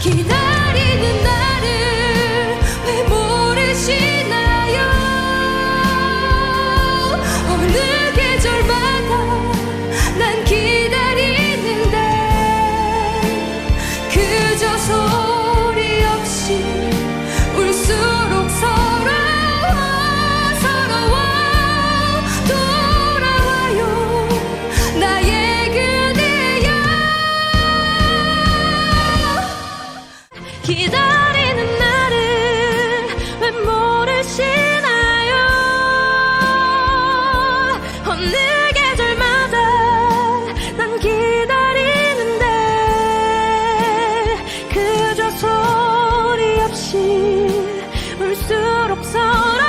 기다리는 나를 왜 모르시나요? 어느 계절마다 난 기다리는데 그저 소리 없이 기다리는 나를 왜 모르시나요? 어느 계절마다 난 기다리는데 그저 소리 없이 울수록 서